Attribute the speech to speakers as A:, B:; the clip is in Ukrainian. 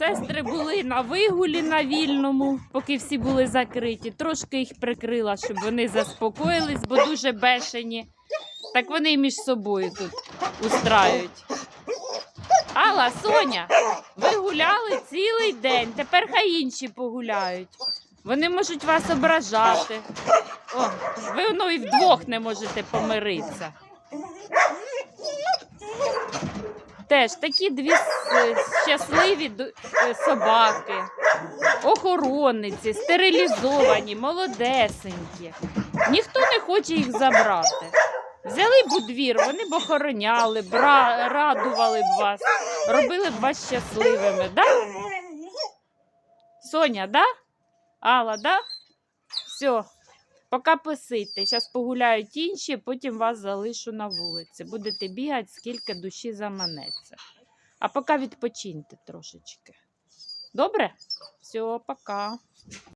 A: Сестри були на вигулі на вільному, поки всі були закриті. Трошки їх прикрила, щоб вони заспокоїлись, бо дуже бешені. Так вони між собою тут устраюють. Алла, Соня, ви гуляли цілий день. Тепер хай інші погуляють. Вони можуть вас ображати. О, ви воно і вдвох не можете помиритися. Теж такі дві щасливі е, собаки, охоронниці, стерилізовані, молодесенькі. Ніхто не хоче їх забрати. Взяли б у двір, вони б охороняли, б, радували б вас, робили б вас щасливими, да? Соня, да? Алла, да? Все, поки писите. Зараз погуляють інші, потім вас залишу на вулиці. Будете бігати, скільки душі заманеться. А поки відпочиньте трошечки. Добре? Все, пока.